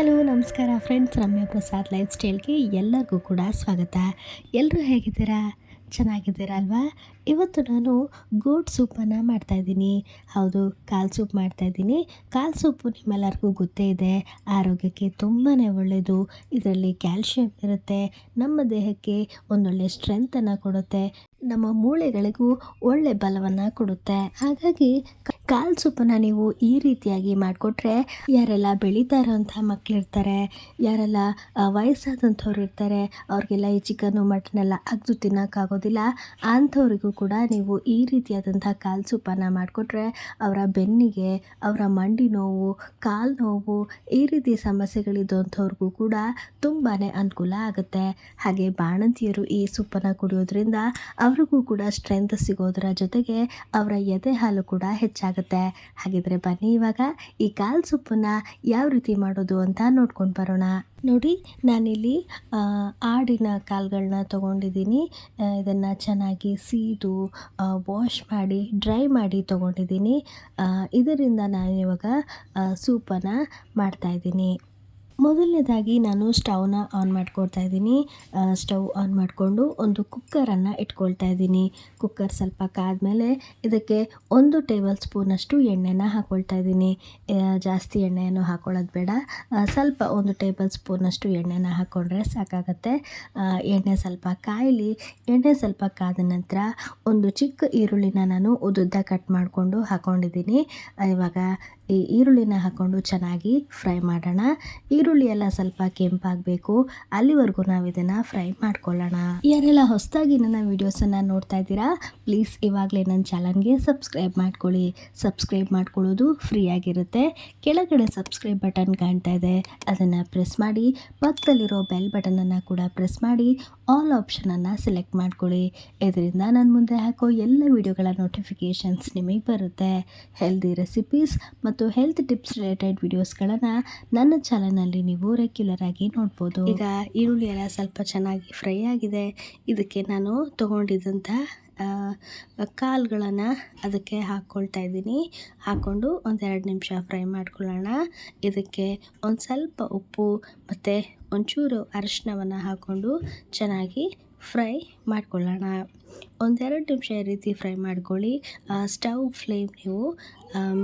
Hello, ನಮಸ್ಕಾರ friends Ramya Prasad life ಸ್ಟೈಲ್ಗೆ ಎಲ್ಲರಿಗೂ ಕೂಡ ಸ್ವಾಗತ. ಎಲ್ಲರೂ ಹೇಗಿದ್ದೀರಾ? ಚೆನ್ನಾಗಿದ್ದೀರಾ ಅಲ್ವಾ ಇವತ್ತು ನಾನು ಗೋಟ್ ಸೂಪನ್ನು ಮಾಡ್ತಾಯಿದ್ದೀನಿ ಹೌದು, ಕಾಲು ಸೂಪ್ ಮಾಡ್ತಾಯಿದ್ದೀನಿ ಕಾಲು ಸೂಪು ನಿಮ್ಮೆಲ್ಲರಿಗೂ ಗೊತ್ತೇ ಇದೆ. ಆರೋಗ್ಯಕ್ಕೆ ತುಂಬಾ ಒಳ್ಳೆಯದು ಇದರಲ್ಲಿ ಕ್ಯಾಲ್ಶಿಯಂ ಇರುತ್ತೆ. ನಮ್ಮ ದೇಹಕ್ಕೆ ಒಂದೊಳ್ಳೆ ಸ್ಟ್ರೆಂತನ್ನು ಕೊಡುತ್ತೆ. ನಮ್ಮ ಮೂಳೆಗಳಿಗೂ ಒಳ್ಳೆ ಬಲವನ್ನು ಕೊಡುತ್ತೆ. ಹಾಗಾಗಿ ಕಾಲು ಸೊಪ್ಪನ್ನು ನೀವು ಈ ರೀತಿಯಾಗಿ ಮಾಡಿಕೊಟ್ರೆ ಯಾರೆಲ್ಲ ಬೆಳೀತಾ ಇರೋವಂಥ ಮಕ್ಕಳಿರ್ತಾರೆ ಯಾರೆಲ್ಲ ವಯಸ್ಸಾದಂಥವ್ರು ಇರ್ತಾರೆ, ಅವ್ರಿಗೆಲ್ಲ ಈ ಚಿಕನ್ನು ಮಟನ್ ಎಲ್ಲ ಅಗ್ದು ತಿನ್ನೋಕ್ಕಾಗೋದಿಲ್ಲ, ಅಂಥವ್ರಿಗೂ ಕೂಡ ನೀವು ಈ ರೀತಿಯಾದಂಥ ಕಾಲು ಸೊಪ್ಪನ್ನು ಮಾಡಿಕೊಟ್ರೆ ಅವರ ಬೆನ್ನಿಗೆ, ಅವರ ಮಂಡಿ ನೋವು, ಕಾಲು ನೋವು, ಈ ರೀತಿ ಸಮಸ್ಯೆಗಳಿದ್ದಂಥವ್ರಿಗೂ ಕೂಡ ತುಂಬಾ ಅನುಕೂಲ ಆಗುತ್ತೆ. ಹಾಗೆ ಬಾಣಂತಿಯರು ಈ ಸೊಪ್ಪನ್ನು ಕುಡಿಯೋದ್ರಿಂದ ಅವ್ರಿಗೂ ಕೂಡ ಸ್ಟ್ರೆಂತ್ ಸಿಗೋದರ ಜೊತೆಗೆ ಅವರ ಎದೆ ಹಾಲು ಕೂಡ ಹೆಚ್ಚಾಗುತ್ತೆ. ಹಾಗಿದ್ರೆ ಬನ್ನಿ ಇವಾಗ ಈ ಕಾಲು ಸೊಪ್ಪನ್ನು ಯಾವ ರೀತಿ ಮಾಡೋದು ಅಂತ ನೋಡ್ಕೊಂಡು ಬರೋಣ. ನೋಡಿ, ನಾನಿಲ್ಲಿ ಆಡಿನ ಕಾಲ್ಗಳನ್ನ ತೊಗೊಂಡಿದ್ದೀನಿ. ಇದನ್ನು ಚೆನ್ನಾಗಿ ಸೀದು ವಾಶ್ ಮಾಡಿ ಡ್ರೈ ಮಾಡಿ ತೊಗೊಂಡಿದ್ದೀನಿ. ಇದರಿಂದ ನಾನು ಇವಾಗ ಸೂಪನ್ನು ಮಾಡ್ತಾಯಿದ್ದೀನಿ ಮೊದಲನೇದಾಗಿ ನಾನು ಸ್ಟವ್ನ ಆನ್ ಮಾಡ್ಕೊಳ್ತಾ ಇದ್ದೀನಿ. ಸ್ಟವ್ ಆನ್ ಮಾಡಿಕೊಂಡು ಒಂದು ಕುಕ್ಕರನ್ನು ಇಟ್ಕೊಳ್ತಾ ಇದ್ದೀನಿ. ಕುಕ್ಕರ್ ಸ್ವಲ್ಪ ಕಾದ್ಮೇಲೆ ಇದಕ್ಕೆ ಒಂದು ಟೇಬಲ್ ಸ್ಪೂನಷ್ಟು ಎಣ್ಣೆನ ಹಾಕ್ಕೊಳ್ತಾ ಇದ್ದೀನಿ. ಜಾಸ್ತಿ ಎಣ್ಣೆಯನ್ನು ಹಾಕೊಳ್ಳೋದು ಬೇಡ. ಸ್ವಲ್ಪ ಒಂದು ಟೇಬಲ್ ಸ್ಪೂನಷ್ಟು ಎಣ್ಣೆನ ಹಾಕ್ಕೊಂಡ್ರೆ ಸಾಕಾಗತ್ತೆ. ಎಣ್ಣೆ ಸ್ವಲ್ಪ ಕಾಯಲಿ, ಎಣ್ಣೆ ಸ್ವಲ್ಪ ಕಾದ ನಂತರ ಒಂದು ಚಿಕ್ಕ ಈರುಳ್ಳಿನ ನಾನು ಉದ್ದುದ್ದ ಕಟ್ ಮಾಡಿಕೊಂಡು ಹಾಕ್ಕೊಂಡಿದ್ದೀನಿ ಇವಾಗ ಈ ಈರುಳ್ಳಿನ ಹಾಕ್ಕೊಂಡು ಚೆನ್ನಾಗಿ ಫ್ರೈ ಮಾಡೋಣ. ಈರುಳ್ಳಿ ಎಲ್ಲ ಸ್ವಲ್ಪ ಕೆಂಪಾಗಬೇಕು. ಅಲ್ಲಿವರೆಗೂ ನಾವು ಇದನ್ನು ಫ್ರೈ ಮಾಡ್ಕೊಳ್ಳೋಣ. ಯಾರೆಲ್ಲ ಹೊಸದಾಗಿ ನನ್ನ ವೀಡಿಯೋಸನ್ನು ನೋಡ್ತಾ ಇದ್ದೀರಾ ಪ್ಲೀಸ್ ಇವಾಗಲೇ ನನ್ನ ಚಾನಲ್ಗೆ ಸಬ್ಸ್ಕ್ರೈಬ್ ಮಾಡ್ಕೊಳ್ಳಿ. ಸಬ್ಸ್ಕ್ರೈಬ್ ಮಾಡ್ಕೊಳ್ಳೋದು ಫ್ರೀ ಆಗಿರುತ್ತೆ. ಕೆಳಗಡೆ ಸಬ್ಸ್ಕ್ರೈಬ್ ಬಟನ್ ಕಾಣ್ತಾ ಇದೆ. ಅದನ್ನು ಪ್ರೆಸ್ ಮಾಡಿ, ಪಕ್ಕದಲ್ಲಿರೋ ಬೆಲ್ ಬಟನನ್ನು ಕೂಡ ಪ್ರೆಸ್ ಮಾಡಿ ಆಲ್ ಆಪ್ಷನನ್ನು ಸೆಲೆಕ್ಟ್ ಮಾಡ್ಕೊಳ್ಳಿ. ಇದರಿಂದ ನಾನು ಮುಂದೆ ಹಾಕೋ ಎಲ್ಲ ವಿಡಿಯೋಗಳ ನೋಟಿಫಿಕೇಷನ್ಸ್ ನಿಮಗೆ ಬರುತ್ತೆ. ಹೆಲ್ದಿ ರೆಸಿಪೀಸ್ ಮತ್ತು ಹೆಲ್ತ್ ಟಿಪ್ಸ್ ರಿಲೇಟೆಡ್ ವಿಡಿಯೋಸ್ಗಳನ್ನು ನನ್ನ ಚಾನಲ್ನಲ್ಲಿ ನೀವು ರೆಗ್ಯುಲರ್ ಆಗಿ ನೋಡ್ಬೋದು. ಈಗ ಈರುಳ್ಳಿ ಎಲ್ಲ ಸ್ವಲ್ಪ ಚೆನ್ನಾಗಿ ಫ್ರೈ ಆಗಿದೆ. ಇದಕ್ಕೆ ನಾನು ತೊಗೊಂಡಿದ್ದಂಥ ಕಾಳುಗಳನ್ನು ಅದಕ್ಕೆ ಹಾಕ್ಕೊಳ್ತಾ ಇದ್ದೀನಿ. ಹಾಕ್ಕೊಂಡು ಒಂದೆರಡು ನಿಮಿಷ ಫ್ರೈ ಮಾಡ್ಕೊಳ್ಳೋಣ. ಇದಕ್ಕೆ ಒಂದು ಸ್ವಲ್ಪ ಉಪ್ಪು ಮತ್ತು ಒಂಚೂರು ಅರಿಶಿನವನ್ನು ಹಾಕ್ಕೊಂಡು ಚೆನ್ನಾಗಿ ಫ್ರೈ ಮಾಡ್ಕೊಳ್ಳೋಣ. ಒಂದೆರಡು ನಿಮಿಷ ಈ ರೀತಿ ಫ್ರೈ ಮಾಡ್ಕೊಳ್ಳಿ. ಸ್ಟವ್ ಫ್ಲೇಮ್ ನೀವು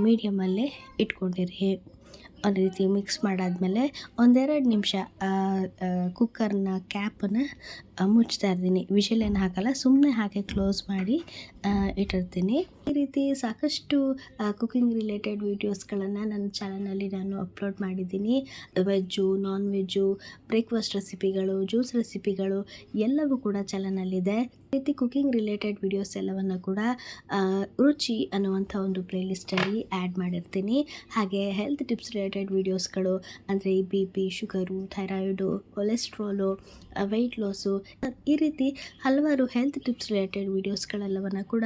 ಮೀಡಿಯಮಲ್ಲೇ ಇಟ್ಕೊಂಡಿರಿ. ಒಂದು ರೀತಿ ಮಿಕ್ಸ್ ಮಾಡಾದಮೇಲೆ ಒಂದೆರಡು ನಿಮಿಷ ಕುಕ್ಕರ್ನ ಕ್ಯಾಪನ್ನು ಮುಚ್ತಾ ಇರ್ತೀನಿ. ವಿಷಲ್ ಏನು ಹಾಕಲ್ಲ ಸುಮ್ಮನೆ ಹಾಗೆ ಕ್ಲೋಸ್ ಮಾಡಿ ಇಟ್ಟಿರ್ತೀನಿ. ಈ ರೀತಿ ಸಾಕಷ್ಟು ಕುಕ್ಕಿಂಗ್ ರಿಲೇಟೆಡ್ ವೀಡಿಯೋಸ್ಗಳನ್ನು ನನ್ನ ಚಾನಲಲ್ಲಿ ನಾನು ಅಪ್ಲೋಡ್ ಮಾಡಿದ್ದೀನಿ. ವೆಜ್ಜು ನಾನ್ ವೆಜ್ಜು ಬ್ರೇಕ್ಫಾಸ್ಟ್ ರೆಸಿಪಿಗಳು ಜ್ಯೂಸ್ ರೆಸಿಪಿಗಳು ಎಲ್ಲವೂ ಕೂಡ ಚಾನಲಲ್ಲಿದೆ ಈ ರೀತಿ ಕುಕ್ಕಿಂಗ್ ರಿಲೇಟೆಡ್ ವೀಡಿಯೋಸ್ ಎಲ್ಲವನ್ನು ಕೂಡ ರುಚಿ ಅನ್ನುವಂಥ ಒಂದು ಪ್ಲೇಲಿಸ್ಟಲ್ಲಿ ಆ್ಯಡ್ ಮಾಡಿರ್ತೀನಿ. ಹಾಗೆ ಹೆಲ್ತ್ ಟಿಪ್ಸ್ ರಿಲೇಟೆಡ್ ವೀಡಿಯೋಸ್ಗಳು ಅಂದರೆ ಈ B P sugar thyroid cholesterol weight loss ಈ ರೀತಿ ಹಲವಾರು ಹೆಲ್ತ್ ಟಿಪ್ಸ್ ರಿಲೇಟೆಡ್ ವೀಡಿಯೋಸ್ಗಳೆಲ್ಲವನ್ನು ಕೂಡ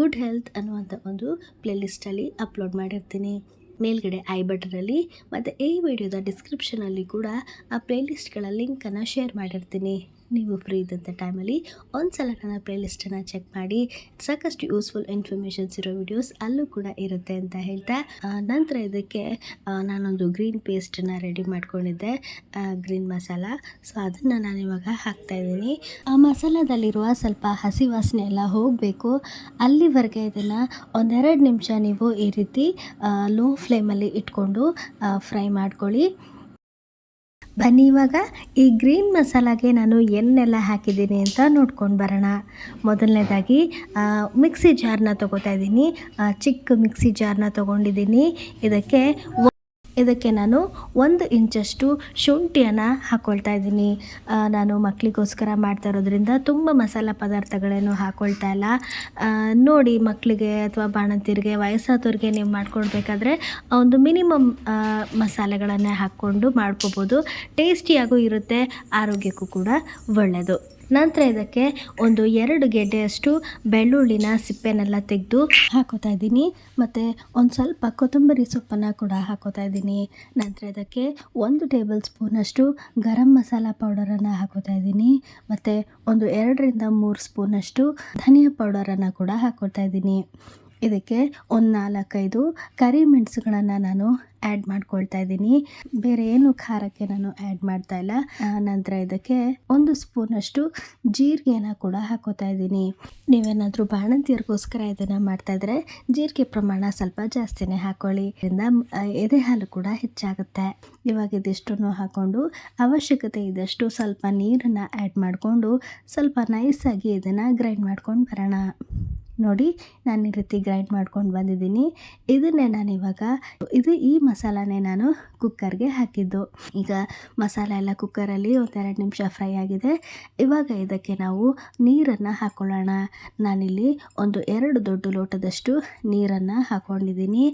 ಗುಡ್ ಹೆಲ್ತ್ ಅನ್ನುವಂಥ ಒಂದು ಪ್ಲೇಲಿಸ್ಟಲ್ಲಿ ಅಪ್ಲೋಡ್ ಮಾಡಿರ್ತೀನಿ. ಮೇಲ್ಗಡೆ ಐ ಬಟನಲ್ಲಿ ಮತ್ತು ಈ ವಿಡಿಯೋದ ಡಿಸ್ಕ್ರಿಪ್ಷನಲ್ಲಿ ಕೂಡ ಆ ಪ್ಲೇಲಿಸ್ಟ್ಗಳ ಲಿಂಕನ್ನು ಶೇರ್ ಮಾಡಿರ್ತೀನಿ. ನೀವು ಫ್ರೀ ಇದ್ದಂಥ ಟೈಮಲ್ಲಿ ಒಂದು ಸಲ ನನ್ನ ಪ್ಲೇಲಿಸ್ಟನ್ನು ಚೆಕ್ ಮಾಡಿ, ಸಾಕಷ್ಟು ಯೂಸ್ಫುಲ್ ಇನ್ಫಾರ್ಮೇಷನ್ಸ್ ಇರೋ ವಿಡಿಯೋಸ್ ಅಲ್ಲೂ ಕೂಡ ಇರುತ್ತೆ ಅಂತ ಹೇಳ್ತಾ ನಂತರ ಇದಕ್ಕೆ ನಾನೊಂದು ಗ್ರೀನ್ ಪೇಸ್ಟನ್ನು ರೆಡಿ ಮಾಡ್ಕೊಂಡಿದ್ದೆ ಗ್ರೀನ್ ಮಸಾಲ ಸೊ ಅದನ್ನು ನಾನು ಇವಾಗ ಹಾಕ್ತಾಯಿದ್ದೀನಿ ಆ ಮಸಾಲದಲ್ಲಿರುವ ಸ್ವಲ್ಪ ಹಸಿ ವಾಸನೆ ಎಲ್ಲ ಹೋಗಬೇಕು. ಅಲ್ಲಿವರೆಗೆ ಇದನ್ನು ಒಂದೆರಡು ನಿಮಿಷ ನೀವು ಈ ರೀತಿ ಲೋ ಫ್ಲೇಮಲ್ಲಿ ಇಟ್ಕೊಂಡು ಫ್ರೈ ಮಾಡ್ಕೊಳ್ಳಿ. ಬನ್ನಿ ಇವಾಗ ಈ ಗ್ರೀನ್ ಮಸಾಲಾಗೆ ನಾನು ಏನೆಲ್ಲ ಹಾಕಿದ್ದೀನಿ ಅಂತ ನೋಡ್ಕೊಂಡು ಬರೋಣ. ಮೊದಲನೇದಾಗಿ ಮಿಕ್ಸಿ ಜಾರ್ನ ತೊಗೋತಾ ಇದ್ದೀನಿ. ಚಿಕ್ಕ ಮಿಕ್ಸಿ ಜಾರ್ನ ತೊಗೊಂಡಿದ್ದೀನಿ. ಇದಕ್ಕೆ ಇದಕ್ಕೆ ನಾನು ಒಂದು ಇಂಚಷ್ಟು ಶುಂಠಿಯನ್ನು ಹಾಕ್ಕೊಳ್ತಾ ಇದ್ದೀನಿ. ನಾನು ಮಕ್ಕಳಿಗೋಸ್ಕರ ಮಾಡ್ತಾ ಇರೋದ್ರಿಂದ ತುಂಬ ಮಸಾಲ ಪದಾರ್ಥಗಳೇನು ಹಾಕ್ಕೊಳ್ತಾ ಇಲ್ಲ. ನೋಡಿ ಮಕ್ಕಳಿಗೆ ಅಥವಾ ಬಾಣಂತಿರಿಗೆ, ವಯಸ್ಸಾದವ್ರಿಗೆ ನೀವು ಮಾಡ್ಕೊಳ್ಬೇಕಾದ್ರೆ ಒಂದು ಮಿನಿಮಮ್ ಮಸಾಲೆಗಳನ್ನೇ ಹಾಕ್ಕೊಂಡು ಮಾಡ್ಕೋಬೋದು. ಟೇಸ್ಟಿಯಾಗೂ ಇರುತ್ತೆ, ಆರೋಗ್ಯಕ್ಕೂ ಕೂಡ ಒಳ್ಳೆಯದು ನಂತರ ಇದಕ್ಕೆ ಒಂದು ಎರಡು ಗೆಡ್ಡೆಯಷ್ಟು ಬೆಳ್ಳುಳ್ಳಿನ ಸಿಪ್ಪೆನೆಲ್ಲ ತೆಗೆದು ಹಾಕೋತಾ ಇದ್ದೀನಿ. ಮತ್ತು ಒಂದು ಸ್ವಲ್ಪ ಕೊತ್ತಂಬರಿ ಸೊಪ್ಪನ್ನು ಕೂಡ ಹಾಕೋತಾ ಇದ್ದೀನಿ. ನಂತರ ಇದಕ್ಕೆ ಒಂದು ಟೇಬಲ್ ಸ್ಪೂನಷ್ಟು ಗರಂ ಮಸಾಲ ಪೌಡರನ್ನು ಹಾಕೋತಾ ಇದ್ದೀನಿ. ಮತ್ತು ಒಂದು ಎರಡರಿಂದ ಮೂರು ಸ್ಪೂನಷ್ಟು ಧನಿಯಾ ಪೌಡರನ್ನು ಕೂಡ ಹಾಕೋತಾ ಇದ್ದೀನಿ. ಇದಕ್ಕೆ ಒಂದು ನಾಲ್ಕೈದು ಕರಿಮೆಣಸುಗಳನ್ನು ನಾನು ಆ್ಯಡ್ ಮಾಡ್ಕೊಳ್ತಾ ಇದ್ದೀನಿ. ಬೇರೆ ಏನು ಖಾರಕ್ಕೆ ನಾನು ಆ್ಯಡ್ ಮಾಡ್ತಾ ಇಲ್ಲ. ನಂತರ ಇದಕ್ಕೆ ಒಂದು ಸ್ಪೂನಷ್ಟು ಜೀರಿಗೆನ ಕೂಡ ಹಾಕೋತಾ ಇದ್ದೀನಿ. ನೀವೇನಾದರೂ ಬಾಣಂತಿಯರಿಗೋಸ್ಕರ ಇದನ್ನು ಮಾಡ್ತಾ ಇದ್ರೆ ಜೀರಿಗೆ ಪ್ರಮಾಣ ಸ್ವಲ್ಪ ಜಾಸ್ತಿನೇ ಹಾಕೊಳ್ಳಿ. ಇದರಿಂದ ಎದೆ ಹಾಲು ಕೂಡ ಹೆಚ್ಚಾಗುತ್ತೆ. ಇವಾಗ ಇದಿಷ್ಟನ್ನು ಹಾಕೊಂಡು ಅವಶ್ಯಕತೆ ಇದ್ದಷ್ಟು ಸ್ವಲ್ಪ ನೀರನ್ನು ಆ್ಯಡ್ ಮಾಡಿಕೊಂಡು ಸ್ವಲ್ಪ ನೈಸಾಗಿ ಇದನ್ನು ಗ್ರೈಂಡ್ ಮಾಡ್ಕೊಂಡು ಬರೋಣ. ನೋಡಿ ನಾನು ಈ ರೀತಿ ಗ್ರೈಂಡ್ ಮಾಡ್ಕೊಂಡು ಬಂದಿದ್ದೀನಿ. ಇದನ್ನೇ ನಾನು ಇವಾಗ ಇದು ಈ ಮಸಾಲಾನೇ ನಾನು ಕುಕ್ಕರ್ಗೆ ಹಾಕಿದ್ದು. ಈಗ ಮಸಾಲ ಎಲ್ಲ ಕುಕ್ಕರಲ್ಲಿ ಒಂದೆರಡು ನಿಮಿಷ ಫ್ರೈ ಆಗಿದೆ. ಇವಾಗ ಇದಕ್ಕೆ ನಾವು ನೀರನ್ನು ಹಾಕ್ಕೊಳ್ಳೋಣ ನಾನಿಲ್ಲಿ ಒಂದು ಎರಡು ದೊಡ್ಡ ಲೋಟದಷ್ಟು ನೀರನ್ನು ಹಾಕ್ಕೊಂಡಿದ್ದೀನಿ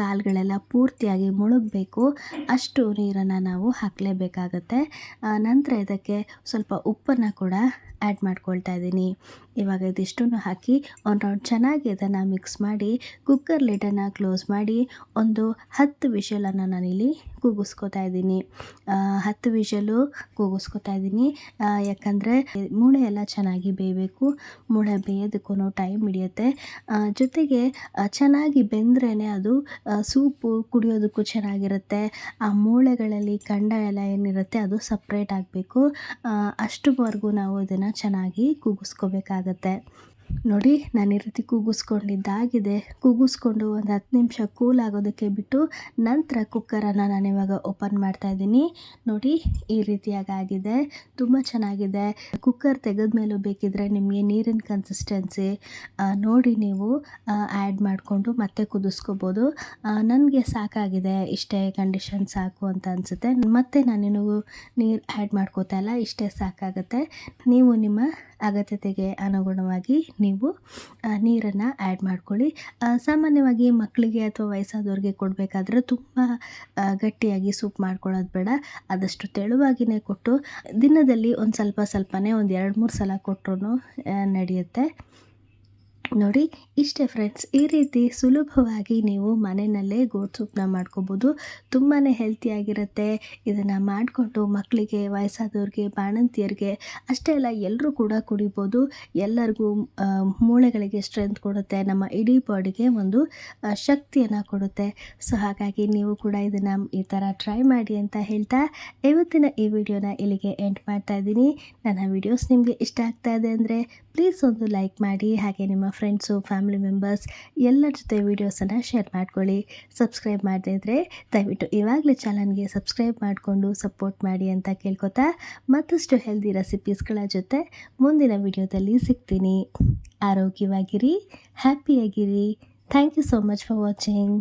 ಕಾಲುಗಳೆಲ್ಲ ಪೂರ್ತಿಯಾಗಿ ಮುಳುಗಬೇಕು. ಅಷ್ಟು ನೀರನ್ನು ನಾವು ಹಾಕಲೇಬೇಕಾಗತ್ತೆ. ನಂತರ ಇದಕ್ಕೆ ಸ್ವಲ್ಪ ಉಪ್ಪನ್ನು ಕೂಡ ಆ್ಯಡ್ ಮಾಡ್ಕೊಳ್ತಾ ಇದ್ದೀನಿ. ಇವಾಗ ಇದಿಷ್ಟನ್ನು ಹಾಕಿ ಒಂದು ರೌಂಡ್ ಚೆನ್ನಾಗಿ ಇದನ್ನು ಮಿಕ್ಸ್ ಮಾಡಿ ಕುಕ್ಕರ್ ಲಿಡನ್ನು ಕ್ಲೋಸ್ ಮಾಡಿ ಒಂದು ಹತ್ತು ವಿಷಲನ್ನು ನಾನಿಲ್ಲಿ ಕೂಗಿಸ್ಕೊತಾ ಇದ್ದೀನಿ. ಹತ್ತು ವಿಷಲು ಕೂಗಿಸ್ಕೊತಾ ಇದ್ದೀನಿ. ಯಾಕಂದರೆ ಮೂಳೆ ಎಲ್ಲ ಚೆನ್ನಾಗಿ ಬೇಯಬೇಕು. ಮೂಳೆ ಬೇಯೋದಕ್ಕೂ ಟೈಮ್ ಹಿಡಿಯುತ್ತೆ. ಜೊತೆಗೆ ಚೆನ್ನಾಗಿ ಬೆಂದ್ರೇ ಅದು ಸೂಪು ಕುಡಿಯೋದಕ್ಕೂ ಚೆನ್ನಾಗಿರುತ್ತೆ. ಆ ಮೂಳೆಗಳಲ್ಲಿ ಕಂಡ ಎಲ್ಲ ಏನಿರುತ್ತೆ ಅದು ಸಪ್ರೇಟ್ ಆಗಬೇಕು. ಅಷ್ಟುವರೆಗೂ ನಾವು ಇದನ್ನು ಚೆನ್ನಾಗಿ ಕೂಗಿಸ್ಕೋಬೇಕಾಗತ್ತೆ. ನೋಡಿ, ನಾನು ಈ ರೀತಿ ಕೂಗಿಸ್ಕೊಂಡಿದ್ದಾಗಿದೆ. ಕೂಗಿಸ್ಕೊಂಡು ಒಂದು ಹತ್ತು ನಿಮಿಷ ಕೂಲ್ ಆಗೋದಕ್ಕೆ ಬಿಟ್ಟು ನಂತರ ಕುಕ್ಕರನ್ನು ನಾನು ಇವಾಗ ಓಪನ್ ಮಾಡ್ತಾ ಇದ್ದೀನಿ. ನೋಡಿ, ಈ ರೀತಿಯಾಗಿ ಆಗಿದೆ ತುಂಬ ಚೆನ್ನಾಗಿದೆ. ಕುಕ್ಕರ್ ತೆಗೆದ ಮೇಲೂ ಬೇಕಿದ್ರೆ ನಿಮಗೆ ನೀರಿನ ಕನ್ಸಿಸ್ಟೆನ್ಸಿ ನೋಡಿ ನೀವು ಆ್ಯಡ್ ಮಾಡಿಕೊಂಡು ಮತ್ತೆ ಕುದಿಸ್ಕೋಬೋದು. ನನಗೆ ಸಾಕಾಗಿದೆ. ಇಷ್ಟೇ ಕಂಡೀಷನ್ ಸಾಕು ಅಂತ ಅನಿಸುತ್ತೆ. ಮತ್ತೆ ನಾನೇನು ನೀರು ಆ್ಯಡ್ ಮಾಡ್ಕೋತಾ ಇಲ್ಲ. ಇಷ್ಟೇ ಸಾಕಾಗುತ್ತೆ. ನೀವು ನಿಮ್ಮ ಅಗತ್ಯತೆಗೆ ಅನುಗುಣವಾಗಿ ನೀವು ನೀರನ್ನು ಆ್ಯಡ್ ಮಾಡ್ಕೊಳ್ಳಿ. ಸಾಮಾನ್ಯವಾಗಿ ಮಕ್ಕಳಿಗೆ ಅಥವಾ ವಯಸ್ಸಾದವ್ರಿಗೆ ಕೊಡಬೇಕಾದ್ರೆ ತುಂಬ ಗಟ್ಟಿಯಾಗಿ ಸೂಪ್ ಮಾಡ್ಕೊಳ್ಳೋದು ಬೇಡ. ಆದಷ್ಟು ತೆಳುವಾಗಿಯೇ ಕೊಟ್ಟು ದಿನದಲ್ಲಿ ಒಂದು ಸ್ವಲ್ಪ ಸ್ವಲ್ಪನೇ ಒಂದು ಎರಡು ಮೂರು ಸಲ ಕೊಟ್ಟರು ನಡೆಯುತ್ತೆ. ನೋಡಿ, ಇಷ್ಟೇ ಫ್ರೆಂಡ್ಸ್ ಈ ರೀತಿ ಸುಲಭವಾಗಿ ನೀವು ಮನೆಯಲ್ಲೇ ಗೋಟ್ ಸೂಪ್ನ ಮಾಡ್ಕೋಬೋದು. ತುಂಬಾ ಹೆಲ್ತಿಯಾಗಿರುತ್ತೆ ಇದನ್ನು ಮಾಡಿಕೊಂಡು ಮಕ್ಕಳಿಗೆ ವಯಸ್ಸಾದವ್ರಿಗೆ, ಬಾಣಂತಿಯರಿಗೆ ಅಷ್ಟೇ ಅಲ್ಲ ಎಲ್ಲರೂ ಕೂಡ ಕುಡಿಬೋದು. ಎಲ್ಲರಿಗೂ ಮೂಳೆಗಳಿಗೆ ಸ್ಟ್ರೆಂತ್ ಕೊಡುತ್ತೆ. ನಮ್ಮ ಇಡೀ ಬಾಡಿಗೆ ಒಂದು ಶಕ್ತಿಯನ್ನು ಕೊಡುತ್ತೆ. ಸೊ ಹಾಗಾಗಿ ನೀವು ಕೂಡ ಇದನ್ನು ಈ ಥರ ಟ್ರೈ ಮಾಡಿ ಅಂತ ಹೇಳ್ತಾ ಇವತ್ತಿನ ಈ ವಿಡಿಯೋನ ಇಲ್ಲಿಗೆ ಎಂಡ್ ಮಾಡ್ತಾ ಇದ್ದೀನಿ. ನನ್ನ ವಿಡಿಯೋಸ್ ನಿಮಗೆ ಇಷ್ಟ ಆಗ್ತಾ ಇದೆ ಅಂದರೆ ಪ್ಲೀಸ್ ಒಂದು ಲೈಕ್ ಮಾಡಿ, ಹಾಗೆ ನಿಮ್ಮ ಫ್ರೆಂಡ್ಸು ಫ್ಯಾಮಿಲಿ ಮೆಂಬರ್ಸ್ ಎಲ್ಲರ ಜೊತೆ ವೀಡಿಯೋಸನ್ನು ಶೇರ್ ಮಾಡ್ಕೊಳ್ಳಿ. ಸಬ್ಸ್ಕ್ರೈಬ್ ಮಾಡದೇ ಇದ್ದರೆ ದಯವಿಟ್ಟು ಇವಾಗಲೇ ಚಾನಲ್ಗೆ ಸಬ್ಸ್ಕ್ರೈಬ್ ಮಾಡಿಕೊಂಡು ಸಪೋರ್ಟ್ ಮಾಡಿ ಅಂತ ಕೇಳ್ಕೊತಾ ಮತ್ತಷ್ಟು ಹೆಲ್ದಿ ರೆಸಿಪೀಸ್ಗಳ ಜೊತೆ ಮುಂದಿನ ವಿಡಿಯೋದಲ್ಲಿ ಸಿಗ್ತೀನಿ. ಆರೋಗ್ಯವಾಗಿರಿ ಹ್ಯಾಪಿಯಾಗಿರಿ thank you so much for watching